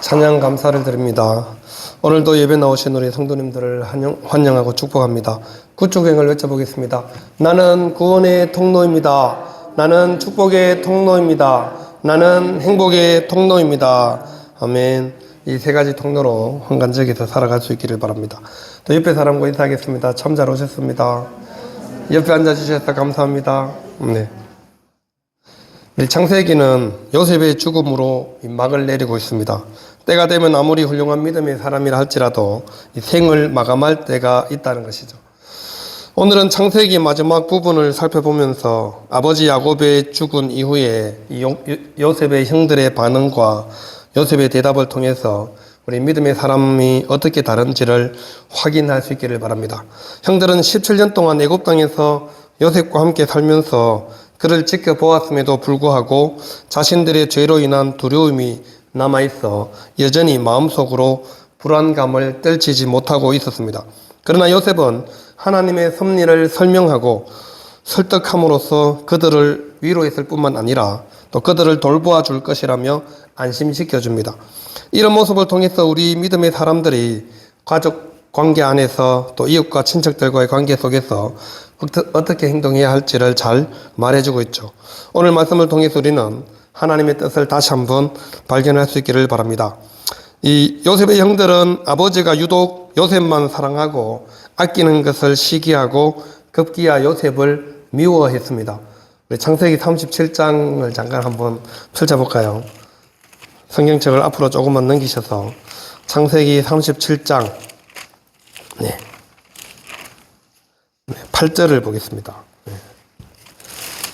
찬양 감사를 드립니다. 오늘도 예배 나오신 우리 성도님들을 환영, 환영하고 축복합니다. 구축행을 외쳐보겠습니다. 나는 구원의 통로입니다. 나는 축복의 통로입니다. 나는 행복의 통로입니다. 아멘. 이 세 가지 통로로 환관적에서 살아갈 수 있기를 바랍니다. 또 옆에 사람과 인사하겠습니다. 참 잘 오셨습니다. 옆에 앉아주셔서 감사합니다. 네. 이 창세기는 요셉의 죽음으로 이 막을 내리고 있습니다. 때가 되면 아무리 훌륭한 믿음의 사람이라 할지라도 이 생을 마감할 때가 있다는 것이죠. 오늘은 창세기 마지막 부분을 살펴보면서 아버지 야곱의 죽은 이후에 요셉의 형들의 반응과 요셉의 대답을 통해서 우리 믿음의 사람이 어떻게 다른지를 확인할 수 있기를 바랍니다. 형들은 17년 동안 애굽 땅에서 요셉과 함께 살면서 그를 지켜보았음에도 불구하고 자신들의 죄로 인한 두려움이 남아 있어 여전히 마음속으로 불안감을 떨치지 못하고 있었습니다. 그러나 요셉은 하나님의 섭리를 설명하고 설득함으로써 그들을 위로했을 뿐만 아니라 또 그들을 돌보아 줄 것이라며 안심시켜 줍니다. 이런 모습을 통해서 우리 믿음의 사람들이 가족 관계 안에서 또 이웃과 친척들과의 관계 속에서 어떻게 행동해야 할지를 잘 말해주고 있죠. 오늘 말씀을 통해서 우리는 하나님의 뜻을 다시 한번 발견할 수 있기를 바랍니다. 이 요셉의 형들은 아버지가 유독 요셉만 사랑하고 아끼는 것을 시기하고 급기야 요셉을 미워했습니다. 창세기 37장을 잠깐 한번 펼쳐볼까요? 성경책을 앞으로 조금만 넘기셔서 창세기 37장 네. 네, 8절을 보겠습니다. 네.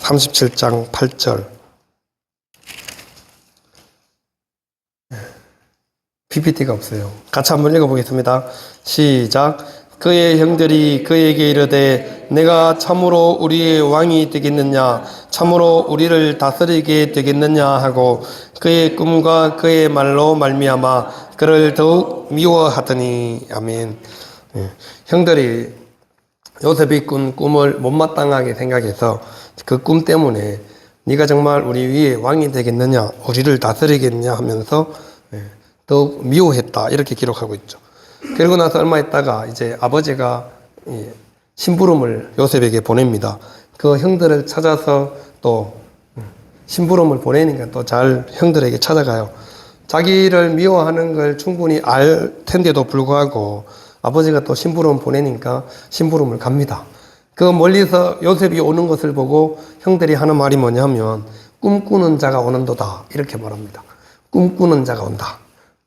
37장 8절 PPT가 없어요. 같이 한번 읽어보겠습니다. 시작. 그의 형들이 그에게 이르되 내가 참으로 우리의 왕이 되겠느냐 참으로 우리를 다스리게 되겠느냐 하고 그의 꿈과 그의 말로 말미암아 그를 더욱 미워하더니 아멘. 예. 형들이 요셉이 꾼 꿈을 못마땅하게 생각해서 그 꿈 때문에 네가 정말 우리 위에 왕이 되겠느냐 우리를 다스리겠냐 하면서 예, 더욱 미워했다 이렇게 기록하고 있죠. 그리고 나서 얼마 있다가 이제 아버지가 이 심부름을 요셉에게 보냅니다. 그 형들을 찾아서 또 음, 심부름을 보내니까 또 잘 형들에게 찾아가요. 자기를 미워하는 걸 충분히 알 텐데도 불구하고 아버지가 또 심부름 보내니까 심부름을 갑니다. 그 멀리서 요셉이 오는 것을 보고 형들이 하는 말이 뭐냐면 꿈꾸는 자가 오는도다 이렇게 말합니다. 꿈꾸는 자가 온다.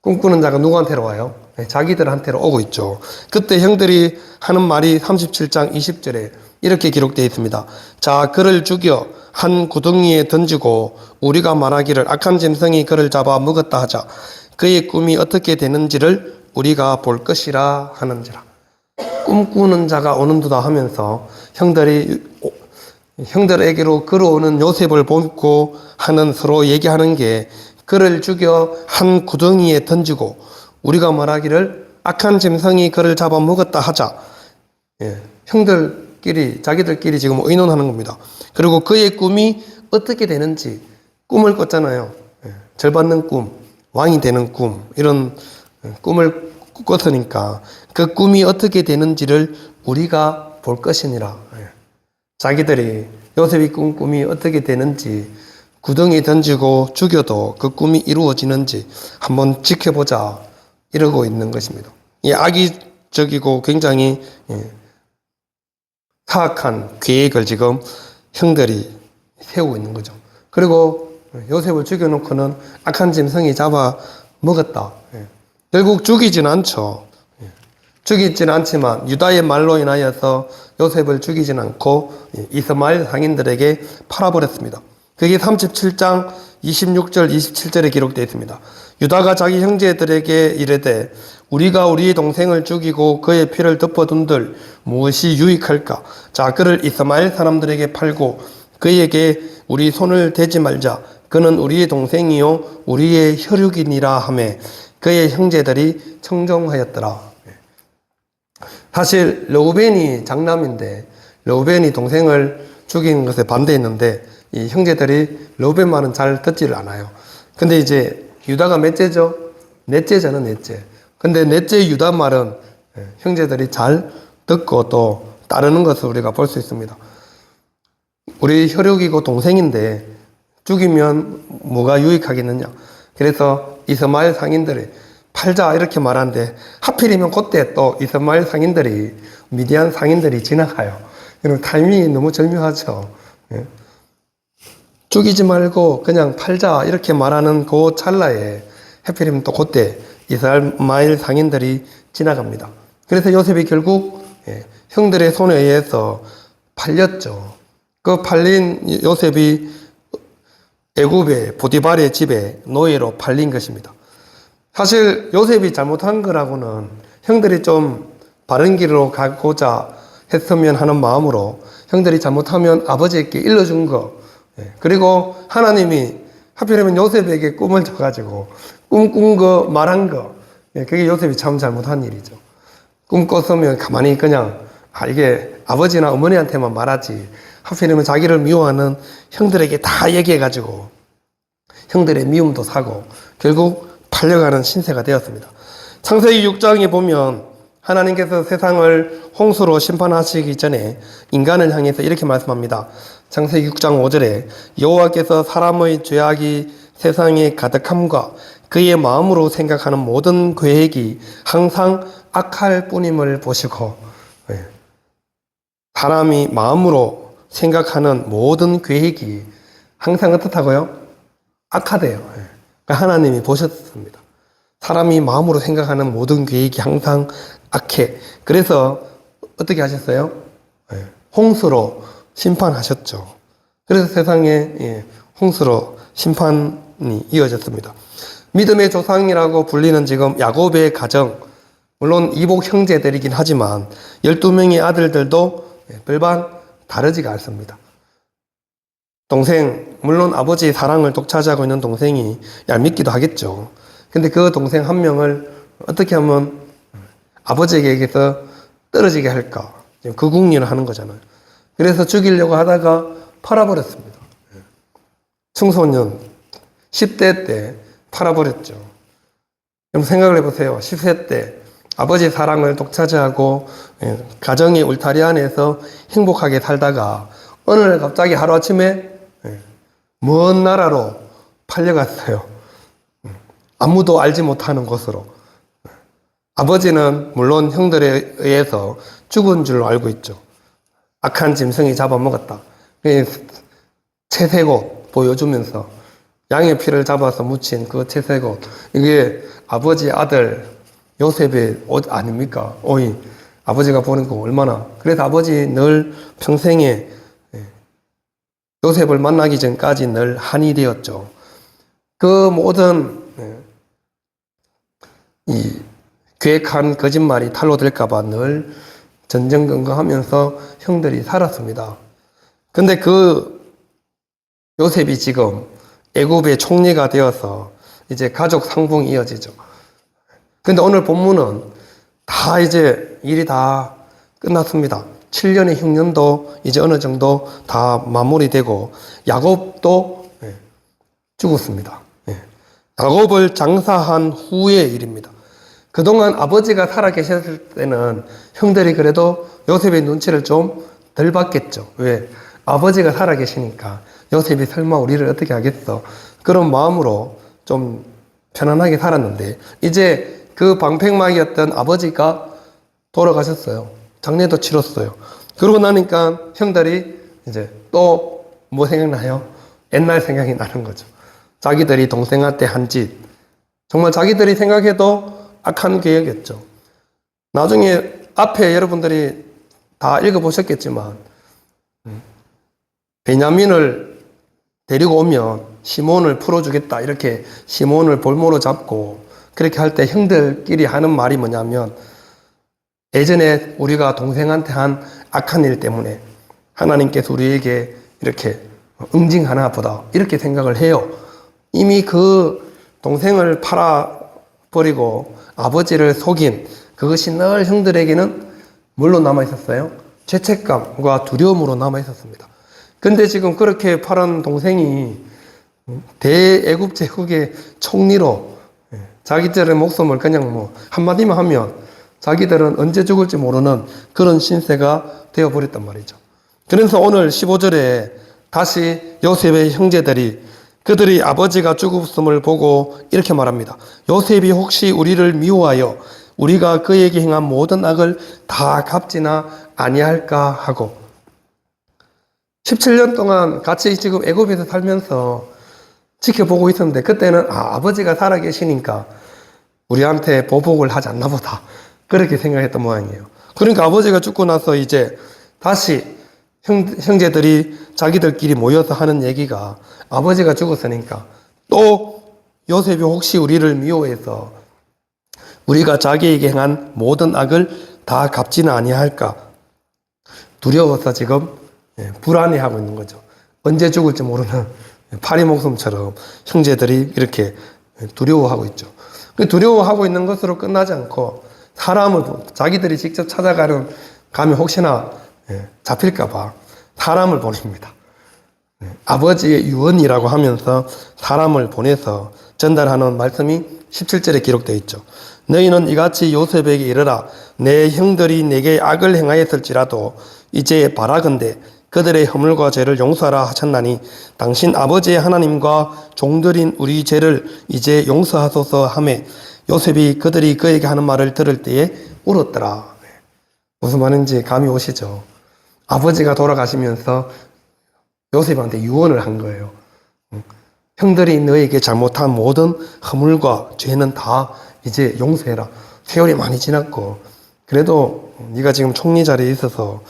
꿈꾸는 자가 누구한테로 와요? 네, 자기들한테로 오고 있죠. 그때 형들이 하는 말이 37장 20절에 이렇게 기록되어 있습니다. 자, 그를 죽여 한 구덩이에 던지고 우리가 말하기를 악한 짐승이 그를 잡아 먹었다 하자. 그의 꿈이 어떻게 되는지를 우리가 볼 것이라 하는지라. 꿈꾸는 자가 오는도다 하면서 형들이 형들에게로 걸어오는 요셉을 보고 하는 서로 얘기하는 게 그를 죽여 한 구덩이에 던지고 우리가 말하기를 악한 짐승이 그를 잡아 먹었다 하자. 예, 형들끼리 자기들끼리 지금 의논하는 겁니다. 그리고 그의 꿈이 어떻게 되는지 꿈을 꿨잖아요. 예, 절 받는 꿈, 왕이 되는 꿈 이런 꿈을 꿨으니까 그 꿈이 어떻게 되는지를 우리가 볼 것이니라. 예. 자기들이 요셉이 꾼 꿈이 어떻게 되는지 구덩이 던지고 죽여도 그 꿈이 이루어지는지 한번 지켜보자 이러고 있는 것입니다. 이 악의적이고 굉장히 예, 사악한 계획을 지금 형들이 세우고 있는 거죠. 그리고 요셉을 죽여놓고는 악한 짐승이 잡아 먹었다. 예. 결국 죽이진 않죠. 예. 죽이진 않지만 유다의 말로 인하여서 요셉을 죽이진 않고 예, 이스마엘 상인들에게 팔아버렸습니다. 그게 37장 26절 27절에 기록되어 있습니다. 유다가 자기 형제들에게 이르되 우리가 우리의 동생을 죽이고 그의 피를 덮어둔들 무엇이 유익할까? 자 그를 이스마엘 사람들에게 팔고 그에게 우리 손을 대지 말자. 그는 우리의 동생이요 우리의 혈육이니라 하매 그의 형제들이 청정하였더라. 사실 러우벤이 장남인데 러우벤이 동생을 죽이는 것에 반대했는데 이 형제들이 러우벤 말은 잘 듣지를 않아요. 근데 이제 유다가 몇째죠? 넷째잖아, 넷째. 근데 넷째 유다 말은 예, 형제들이 잘 듣고 또 따르는 것을 우리가 볼 수 있습니다. 우리 혈육이고 동생인데 죽이면 뭐가 유익하겠느냐. 그래서 이스마엘 상인들이 팔자 이렇게 말하는데 하필이면 그때 또 이스마엘 상인들이 미디안 상인들이 지나가요. 이런 타이밍이 너무 절묘하죠. 예. 죽이지 말고 그냥 팔자 이렇게 말하는 그 찰나에 하필이면 또 그때 이스마엘 상인들이 지나갑니다. 그래서 요셉이 결국 예, 형들의 손에 의해서 팔렸죠. 그 팔린 요셉이 애굽의 보디발의 집에 노예로 팔린 것입니다. 사실 요셉이 잘못한 거라고는 형들이 좀 바른 길로 가고자 했으면 하는 마음으로 형들이 잘못하면 아버지에게 일러준 거 예, 그리고 하나님이 하필이면 요셉에게 꿈을 줘가지고 꿈꾼 거 말한 거 예, 그게 요셉이 참 잘못한 일이죠. 꿈 꿨으면 가만히 그냥 아 이게 아버지나 어머니한테만 말하지 하필이면 자기를 미워하는 형들에게 다 얘기해가지고 형들의 미움도 사고 결국 팔려가는 신세가 되었습니다. 창세기 6장에 보면 하나님께서 세상을 홍수로 심판하시기 전에 인간을 향해서 이렇게 말씀합니다. 창세기 6장 5절에 여호와께서 사람의 죄악이 세상에 가득함과 그의 마음으로 생각하는 모든 계획이 항상 악할 뿐임을 보시고 예. 사람이 마음으로 생각하는 모든 계획이 항상 어떻다고요? 악하대요. 예. 그러니까 하나님이 보셨습니다. 사람이 마음으로 생각하는 모든 계획이 항상 악해. 그래서 어떻게 하셨어요? 예. 홍수로 심판하셨죠. 그래서 세상에 예, 홍수로 심판이 이어졌습니다. 믿음의 조상이라고 불리는 지금 야곱의 가정, 물론 이복 형제들이긴 하지만 12명의 아들들도 예, 별반 다르지가 않습니다. 동생, 물론 아버지의 사랑을 독차지하고 있는 동생이 얄밉기도 하겠죠. 근데 그 동생 한 명을 어떻게 하면 아버지에게서 떨어지게 할까? 그 궁리를 하는 거잖아요. 그래서 죽이려고 하다가 팔아버렸습니다. 청소년 10대 때 팔아버렸죠. 그럼 생각을 해보세요. 10세 때 아버지 사랑을 독차지하고 예, 가정의 울타리 안에서 행복하게 살다가 어느 날 갑자기 하루아침에 예, 먼 나라로 팔려갔어요. 음, 아무도 알지 못하는 곳으로. 아버지는 물론 형들에 의해서 죽은 줄로 알고 있죠. 악한 짐승이 잡아먹었다. 그 채색옷 보여주면서 양의 피를 잡아서 묻힌 그 채색옷. 이게 아버지 아들 요셉의 옷 아닙니까? 오이. 아버지가 보는 거 얼마나. 그래서 아버지 늘 평생에 예, 요셉을 만나기 전까지 늘 한이 되었죠. 그 모든 예, 이 계획한 거짓말이 탈로 될까봐 늘 전전긍긍하면서 형들이 살았습니다. 근데 그 요셉이 지금 애굽의 총리가 되어서 이제 가족 상봉이 이어지죠. 근데 오늘 본문은 다 이제 일이 다 끝났습니다. 7년의 흉년도 이제 어느 정도 다 마무리되고 야곱도 예, 죽었습니다. 예. 야곱을 장사한 후의 일입니다. 그동안 아버지가 살아 계셨을 때는 형들이 그래도 요셉의 눈치를 좀 덜 봤겠죠. 왜? 아버지가 살아 계시니까 요셉이 설마 우리를 어떻게 하겠어? 그런 마음으로 좀 편안하게 살았는데 이제 그 방팽막이었던 아버지가 돌아가셨어요. 장례도 치렀어요. 그러고 나니까 형들이 이제 또 뭐 생각나요? 옛날 생각이 나는 거죠. 자기들이 동생한테 한 짓. 정말 자기들이 생각해도 악한 계획이었죠. 나중에 앞에 여러분들이 다 읽어보셨겠지만, 음, 베냐민을 데리고 오면 시몬을 풀어주겠다. 이렇게 시몬을 볼모로 잡고 그렇게 할 때 형들끼리 하는 말이 뭐냐면 예전에 우리가 동생한테 한 악한 일 때문에 하나님께서 우리에게 이렇게 응징하나 보다. 이렇게 생각을 해요. 이미 그 동생을 팔아 버리고 아버지를 속인 그것이 늘 형들에게는 뭘로 남아 있었어요? 죄책감과 두려움으로 남아 있었습니다. 근데 지금 그렇게 팔은 동생이 대애굽 제국의 총리로 자기들의 목숨을 그냥 뭐 한마디만 하면 자기들은 언제 죽을지 모르는 그런 신세가 되어버렸단 말이죠. 그래서 오늘 15절에 다시 요셉의 형제들이 그들이 아버지가 죽었음을 보고 이렇게 말합니다. 요셉이 혹시 우리를 미워하여 우리가 그에게 행한 모든 악을 다 갚지나 아니할까 하고 17년 동안 같이 지금 애굽에서 살면서 지켜보고 있었는데 그때는 아, 아버지가 살아 계시니까 우리한테 보복을 하지 않나 보다. 그렇게 생각했던 모양이에요. 그러니까 아버지가 죽고 나서 이제 다시 형, 형제들이 자기들끼리 모여서 하는 얘기가 아버지가 죽었으니까 또 요셉이 혹시 우리를 미워해서 우리가 자기에게 행한 모든 악을 다 갚지는 아니할까 두려워서 지금 예, 불안해하고 있는 거죠. 언제 죽을지 모르는 파리 목숨처럼 형제들이 이렇게 두려워하고 있죠. 그 두려워하고 있는 것으로 끝나지 않고 사람을 자기들이 직접 찾아가는 가면 혹시나 예, 잡힐까봐 사람을 보냅니다. 예, 아버지의 유언이라고 하면서 사람을 보내서 전달하는 말씀이 17절에 기록되어 있죠. 너희는 이같이 요셉에게 이르라 내 형들이 내게 악을 행하였을지라도 이제 바라건대 그들의 허물과 죄를 용서하라 하셨나니 당신 아버지의 하나님과 종들인 우리 죄를 이제 용서하소서 하매 요셉이 그들이 그에게 하는 말을 들을 때에 울었더라. 무슨 말인지 감이 오시죠? 아버지가 돌아가시면서 요셉한테 유언을 한 거예요. 형들이 너에게 잘못한 모든 허물과 죄는 다 이제 용서해라. 세월이 많이 지났고 그래도 네가 지금 총리 자리에 있어서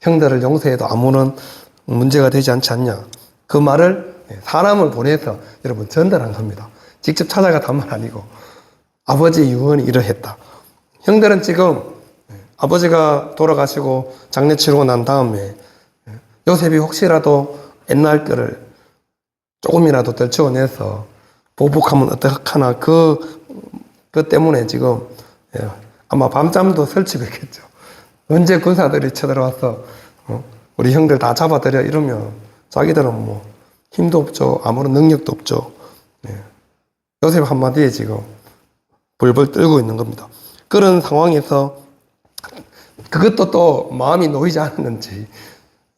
형들을 용서해도 아무런 문제가 되지 않지 않냐. 그 말을 사람을 보내서 여러분 전달한 겁니다. 직접 찾아가 단말 아니고 아버지의 유언이 이러했다. 형들은 지금 아버지가 돌아가시고 장례 치르고 난 다음에 요셉이 혹시라도 옛날 거를 조금이라도 떨쳐내서 보복하면 어떡하나 그, 그 때문에 지금 예, 아마 밤잠도 설치겠죠. 언제 군사들이 쳐들어와서 어, 우리 형들 다 잡아들여 이러면 자기들은 뭐 힘도 없죠. 아무런 능력도 없죠. 예. 요셉 한마디에 지금 벌벌 떨고 있는 겁니다. 그런 상황에서 그것도 또 마음이 놓이지 않았는지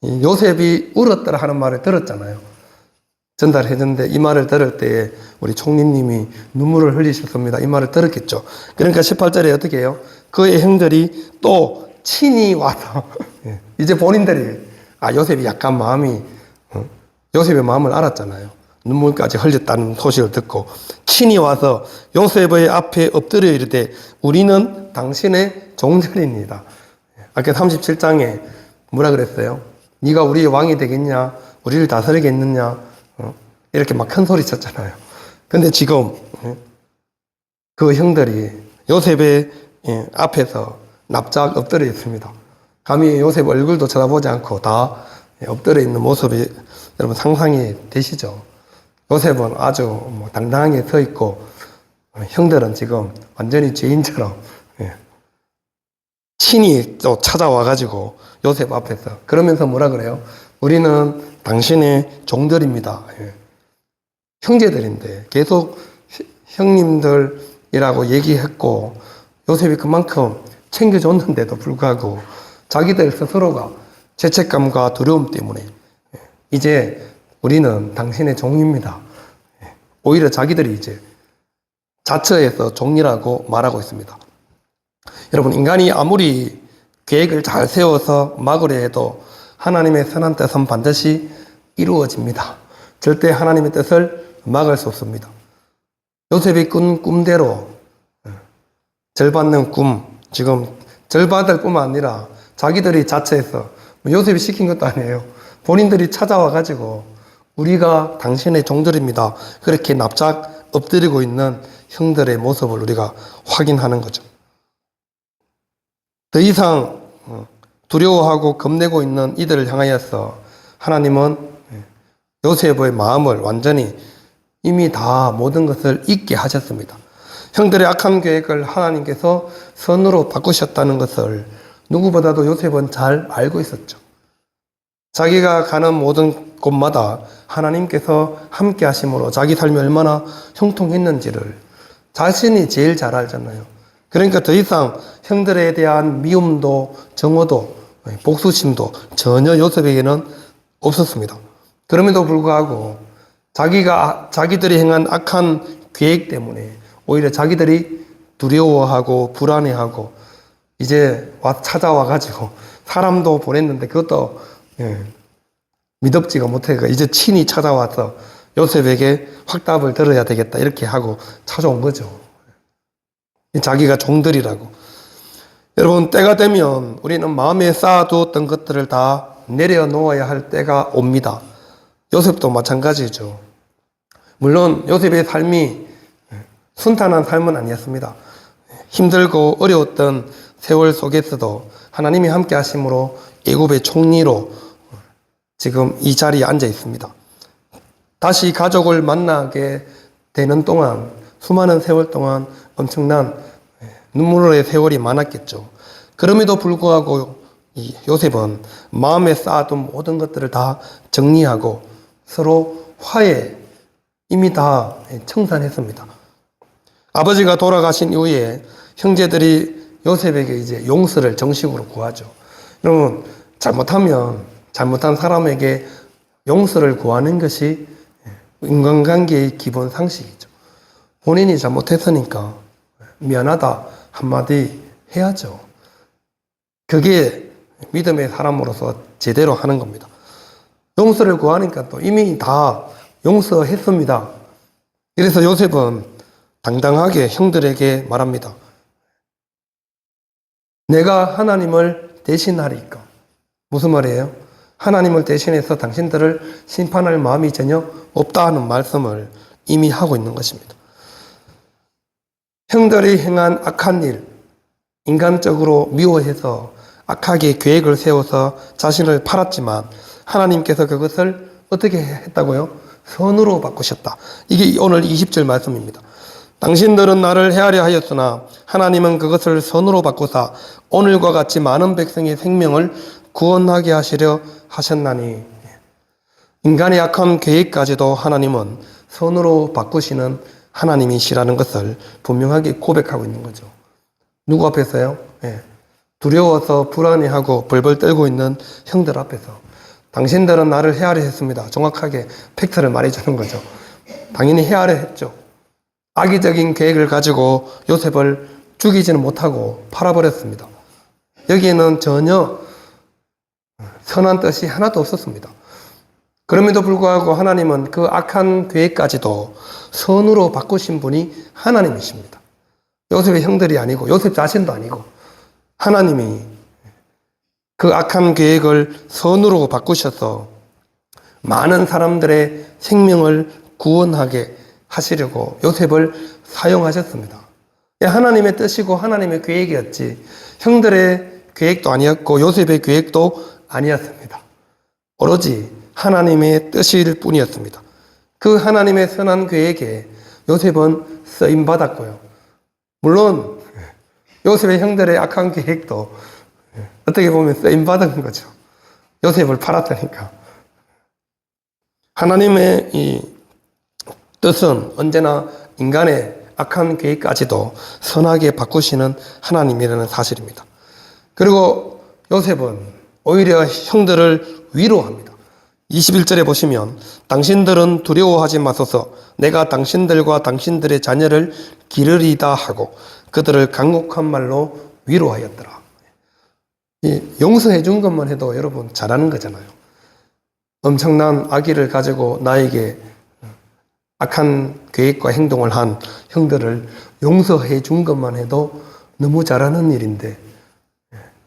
이 요셉이 울었더라 하는 말을 들었잖아요. 전달해 줬는데 이 말을 들을 때 우리 총리님이 눈물을 흘리셨습니다. 이 말을 들었겠죠. 그러니까 18절에 어떻게 해요? 그의 형들이 또 친히 와서 예, 이제 본인들이 아 요셉이 약간 마음이 어, 요셉의 마음을 알았잖아요. 눈물까지 흘렸다는 소식을 듣고 친히 와서 요셉의 앞에 엎드려 이르되 우리는 당신의 종들입니다. 아까 37장에 뭐라 그랬어요? 네가 우리의 왕이 되겠냐? 우리를 다스리겠느냐? 어? 이렇게 막 큰 소리 쳤잖아요. 근데 지금 예, 그 형들이 요셉의 예, 앞에서 납작 엎드려 있습니다. 감히 요셉 얼굴도 쳐다보지 않고 다 엎드려 있는 모습이 여러분 상상이 되시죠? 요셉은 아주 뭐 당당하게 서 있고 어, 형들은 지금 완전히 죄인처럼 예, 친히 또 찾아와가지고 요셉 앞에서 그러면서 뭐라 그래요? 우리는 당신의 종들입니다. 예. 형제들인데 계속 형님들이라고 얘기했고 요셉이 그만큼 챙겨줬는데도 불구하고 자기들 스스로가 죄책감과 두려움 때문에 예, 이제 우리는 당신의 종입니다. 예, 오히려 자기들이 이제 자처에서 종이라고 말하고 있습니다. 여러분, 인간이 아무리 계획을 잘 세워서 막으려 해도 하나님의 선한 뜻은 반드시 이루어집니다. 절대 하나님의 뜻을 막을 수 없습니다. 요셉이 꾼 꿈대로 절 받는 꿈, 지금 절 받을 뿐만 아니라 자기들이 자체에서 요셉이 시킨 것도 아니에요. 본인들이 찾아와 가지고 우리가 당신의 종들입니다. 그렇게 납작 엎드리고 있는 형들의 모습을 우리가 확인하는 거죠. 더 이상 어, 두려워하고 겁내고 있는 이들을 향하여서 하나님은 요셉의 마음을 완전히 이미 다 모든 것을 잊게 하셨습니다. 형들의 악한 계획을 하나님께서 선으로 바꾸셨다는 것을 누구보다도 요셉은 잘 알고 있었죠. 자기가 가는 모든 곳마다 하나님께서 함께 하심으로 자기 삶이 얼마나 형통했는지를 자신이 제일 잘 알잖아요. 그러니까 더 이상 형들에 대한 미움도 정오도 복수심도 전혀 요셉에게는 없었습니다. 그럼에도 불구하고 자기가 자기들이 행한 악한 계획 때문에 오히려 자기들이 두려워하고 불안해하고 이제 와 찾아와 가지고 사람도 보냈는데 그것도 예, 믿업지가 못해가 이제 친히 찾아와서 요셉에게 확답을 들어야 되겠다 이렇게 하고 찾아온 거죠. 자기가 종들이라고. 여러분 때가 되면 우리는 마음에 쌓아두었던 것들을 다 내려놓아야 할 때가 옵니다. 요셉도 마찬가지죠. 물론 요셉의 삶이 순탄한 삶은 아니었습니다. 힘들고 어려웠던 세월 속에서도 하나님이 함께 하심으로 애굽의 총리로 지금 이 자리에 앉아 있습니다. 다시 가족을 만나게 되는 동안 수많은 세월 동안 엄청난 눈물의 세월이 많았겠죠. 그럼에도 불구하고 이 요셉은 마음에 쌓아둔 모든 것들을 다 정리하고 서로 화해 이미 다 청산했습니다. 아버지가 돌아가신 이후에 형제들이 요셉에게 이제 용서를 정식으로 구하죠. 여러분 잘못하면 잘못한 사람에게 용서를 구하는 것이 인간관계의 기본 상식이죠. 본인이 잘못했으니까 미안하다 한마디 해야죠. 그게 믿음의 사람으로서 제대로 하는 겁니다. 용서를 구하니까 또 이미 다 용서했습니다. 그래서 요셉은 당당하게 형들에게 말합니다. 내가 하나님을 대신하리까. 무슨 말이에요? 하나님을 대신해서 당신들을 심판할 마음이 전혀 없다 하는 말씀을 이미 하고 있는 것입니다. 형들이 행한 악한 일, 인간적으로 미워해서 악하게 계획을 세워서 자신을 팔았지만 하나님께서 그것을 어떻게 했다고요? 선으로 바꾸셨다. 이게 오늘 20절 말씀입니다. 당신들은 나를 헤아려 하였으나 하나님은 그것을 선으로 바꾸사 오늘과 같이 많은 백성의 생명을 구원하게 하시려 하셨나니 인간의 악한 계획까지도 하나님은 선으로 바꾸시는 하나님이시라는 것을 분명하게 고백하고 있는 거죠. 누구 앞에서요? 예. 두려워서 불안해하고 벌벌 떨고 있는 형들 앞에서 당신들은 나를 헤아려 했습니다. 정확하게 팩트를 말해주는 거죠. 당연히 헤아려 했죠. 악의적인 계획을 가지고 요셉을 죽이지는 못하고 팔아버렸습니다. 여기에는 전혀 선한 뜻이 하나도 없었습니다. 그럼에도 불구하고 하나님은 그 악한 계획까지도 선으로 바꾸신 분이 하나님이십니다. 요셉의 형들이 아니고 요셉 자신도 아니고 하나님이 그 악한 계획을 선으로 바꾸셔서 많은 사람들의 생명을 구원하게 하시려고 요셉을 사용하셨습니다. 예, 하나님의 뜻이고 하나님의 계획이었지 형들의 계획도 아니었고 요셉의 계획도 아니었습니다. 오로지 하나님의 뜻일 뿐이었습니다. 그 하나님의 선한 계획에 요셉은 쓰임 받았고요. 물론 요셉의 형들의 악한 계획도 어떻게 보면 쓰임 받은 거죠. 요셉을 팔았다니까. 하나님의 이 뜻은 언제나 인간의 악한 계획까지도 선하게 바꾸시는 하나님이라는 사실입니다. 그리고 요셉은 오히려 형들을 위로합니다. 21절에 보시면 당신들은 두려워하지 마소서 내가 당신들과 당신들의 자녀를 기르리다 하고 그들을 강곡한 말로 위로하였더라. 이 용서해 준 것만 해도 여러분 잘하는 거잖아요. 엄청난 아기를 가지고 나에게 악한 계획과 행동을 한 형들을 용서해 준 것만 해도 너무 잘하는 일인데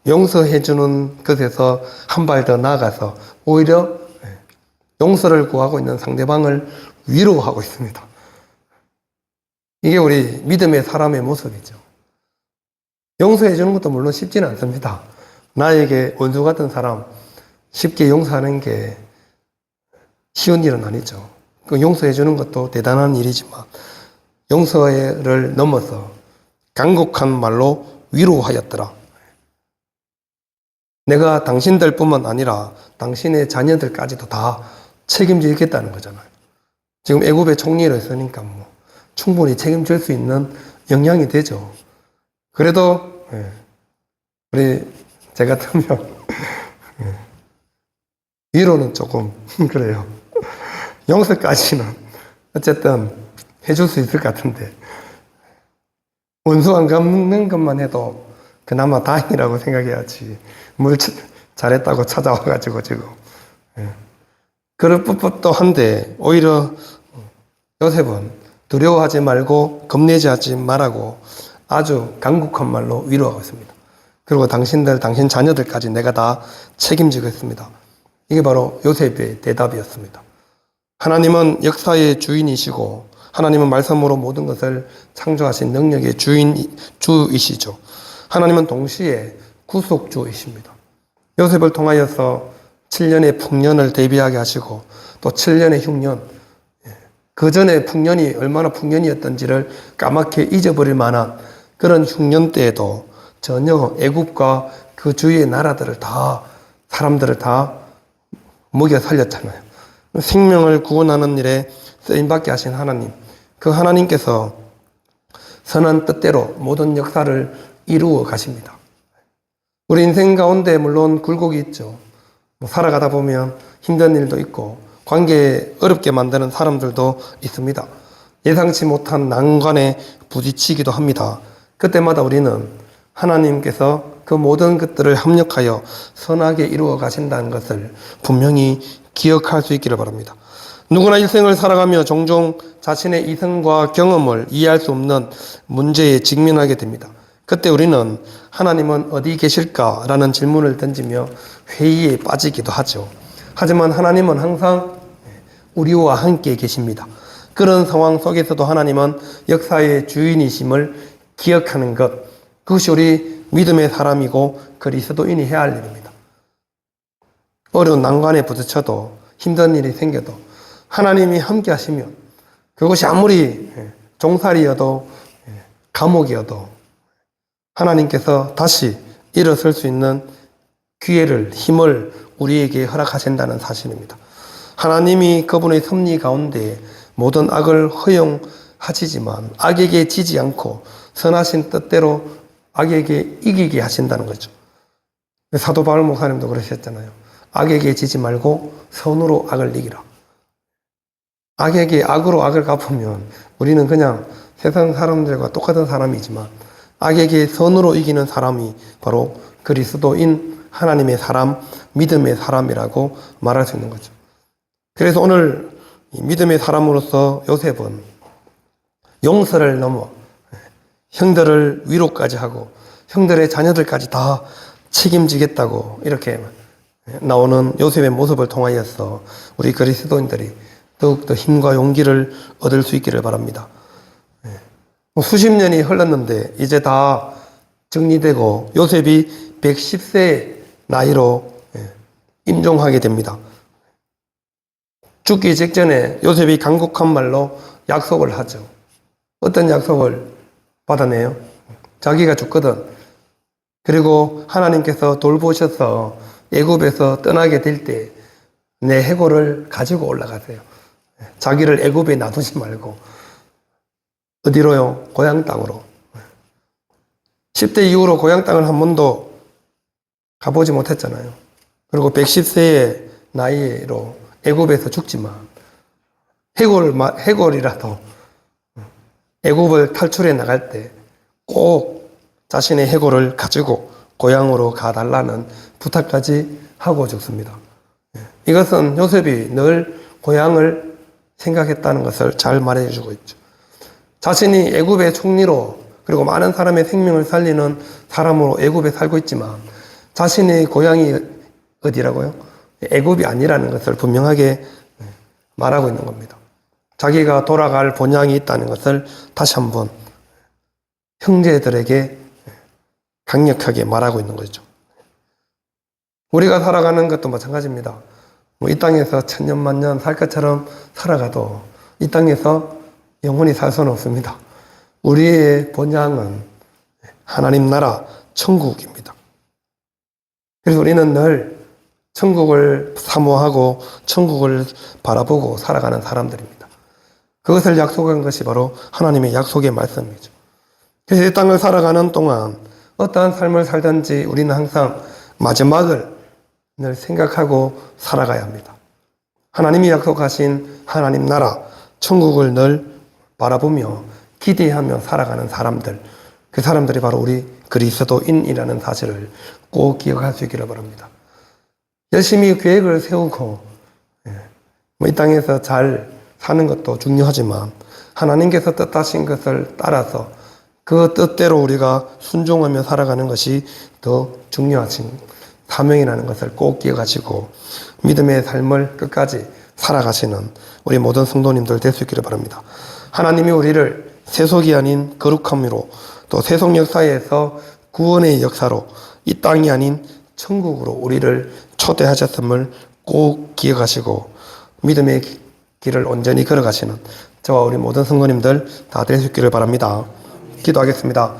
용서해 주는 것에서 한 발 더 나아가서 오히려 용서를 구하고 있는 상대방을 위로하고 있습니다. 이게 우리 믿음의 사람의 모습이죠. 용서해 주는 것도 물론 쉽지는 않습니다. 나에게 원수 같은 사람 쉽게 용서하는 게 쉬운 일은 아니죠. 그 용서해 주는 것도 대단한 일이지만 용서를 넘어서 강곡한 말로 위로하였더라. 내가 당신들뿐만 아니라 당신의 자녀들까지도 다 책임지겠다는 거잖아요. 지금 애굽의 총리로 있으니까 뭐 충분히 책임질 수 있는 역량이 되죠. 그래도 예, 우리 제 같으면 예, 위로는 조금 그래요. 용서까지는 어쨌든 해줄 수 있을 것 같은데 원수 안 갚는 것만 해도 그나마 다행이라고 생각해야지 뭘 차- 잘했다고 찾아와가지고 지금 예. 그럴 법도 한데 오히려 요셉은 두려워하지 말고 겁내지 하지 말라고 아주 강국한 말로 위로하고 있습니다. 그리고 당신들, 당신 자녀들까지 내가 다 책임지겠습니다. 이게 바로 요셉의 대답이었습니다. 하나님은 역사의 주인이시고 하나님은 말씀으로 모든 것을 창조하신 능력의 주인 주이시죠. 하나님은 동시에 구속주이십니다. 요셉을 통하여서 7년의 풍년을 대비하게 하시고 또 7년의 흉년 그 전에 풍년이 얼마나 풍년이었던지를 까맣게 잊어버릴 만한 그런 흉년 때에도 전혀 애국과 그 주위의 나라들을 다 사람들을 다 먹여 살렸잖아요. 생명을 구원하는 일에 쓰임받게 하신 하나님, 그 하나님께서 선한 뜻대로 모든 역사를 이루어 가십니다. 우리 인생 가운데 물론 굴곡이 있죠. 뭐 살아가다 보면 힘든 일도 있고 관계 어렵게 만드는 사람들도 있습니다. 예상치 못한 난관에 부딪히기도 합니다. 그때마다 우리는 하나님께서 그 모든 것들을 합력하여 선하게 이루어 가신다는 것을 분명히 기억할 수 있기를 바랍니다. 누구나 일생을 살아가며 종종 자신의 이성과 경험을 이해할 수 없는 문제에 직면하게 됩니다. 그때 우리는 하나님은 어디 계실까라는 질문을 던지며 회의에 빠지기도 하죠. 하지만 하나님은 항상 우리와 함께 계십니다. 그런 상황 속에서도 하나님은 역사의 주인이심을 기억하는 것, 그것이 우리 믿음의 사람이고 그리스도인이 해야 할 일입니다. 어려운 난관에 부딪혀도 힘든 일이 생겨도 하나님이 함께 하시면 그것이 아무리 종살이여도 감옥이어도 하나님께서 다시 일어설 수 있는 기회를, 힘을 우리에게 허락하신다는 사실입니다. 하나님이 그분의 섭리 가운데 모든 악을 허용하시지만 악에게 지지 않고 선하신 뜻대로 악에게 이기게 하신다는 거죠. 사도 바울 목사님도 그러셨잖아요. 악에게 지지 말고 선으로 악을 이기라. 악에게 악으로 악을 갚으면 우리는 그냥 세상 사람들과 똑같은 사람이지만 악에게 선으로 이기는 사람이 바로 그리스도인 하나님의 사람, 믿음의 사람이라고 말할 수 있는 거죠. 그래서 오늘 이 믿음의 사람으로서 요셉은 용서를 넘어 형들을 위로까지 하고 형들의 자녀들까지 다 책임지겠다고 이렇게 나오는 요셉의 모습을 통하여서 우리 그리스도인들이 더욱더 힘과 용기를 얻을 수 있기를 바랍니다. 뭐 수십 년이 흘렀는데 이제 다 정리되고 요셉이 110세 나이로 예, 임종하게 됩니다. 죽기 직전에 요셉이 간곡한 말로 약속을 하죠. 어떤 약속을 받아내요? 자기가 죽거든. 그리고 하나님께서 돌보셔서 애굽에서 떠나게 될 때 내 해골을 가지고 올라가세요. 자기를 애굽에 놔두지 말고 어디로요? 고향 땅으로. 10대 이후로 고향 땅을 한 번도 가보지 못했잖아요. 그리고 110세의 나이로 애굽에서 죽지만 해골 해골이라도 애굽을 탈출해 나갈 때 꼭 자신의 해골을 가지고 고향으로 가달라는 부탁까지 하고 죽습니다. 예. 이것은 요셉이 늘 고향을 생각했다는 것을 잘 말해주고 있죠. 자신이 애굽의 총리로 그리고 많은 사람의 생명을 살리는 사람으로 애굽에 살고 있지만 자신의 고향이 어디라고요? 애굽이 아니라는 것을 분명하게 말하고 있는 겁니다. 자기가 돌아갈 본향이 있다는 것을 다시 한번 형제들에게 강력하게 말하고 있는 거죠. 우리가 살아가는 것도 마찬가지입니다. 뭐 이 땅에서 천년만년 살 것처럼 살아가도 이 땅에서 영원히 살 수는 없습니다. 우리의 본향은 하나님 나라 천국입니다. 그래서 우리는 늘 천국을 사모하고 천국을 바라보고 살아가는 사람들입니다. 그것을 약속한 것이 바로 하나님의 약속의 말씀이죠. 그래서 이 땅을 살아가는 동안 어떠한 삶을 살든지 우리는 항상 마지막을 늘 생각하고 살아가야 합니다. 하나님이 약속하신 하나님 나라, 천국을 늘 바라보며 기대하며 살아가는 사람들, 그 사람들이 바로 우리 그리스도인이라는 사실을 꼭 기억할 수 있기를 바랍니다. 열심히 계획을 세우고 예, 뭐이 땅에서 잘 사는 것도 중요하지만 하나님께서 뜻하신 것을 따라서 그 뜻대로 우리가 순종하며 살아가는 것이 더 중요하신 사명이라는 것을 꼭 기억하시고 믿음의 삶을 끝까지 살아가시는 우리 모든 성도님들 될 수 있기를 바랍니다. 하나님이 우리를 세속이 아닌 거룩함으로 또 세속 역사에서 구원의 역사로 이 땅이 아닌 천국으로 우리를 초대하셨음을 꼭 기억하시고 믿음의 기- 길을 온전히 걸어가시는 저와 우리 모든 성도님들 다 있기를 바랍니다. 기도하겠습니다.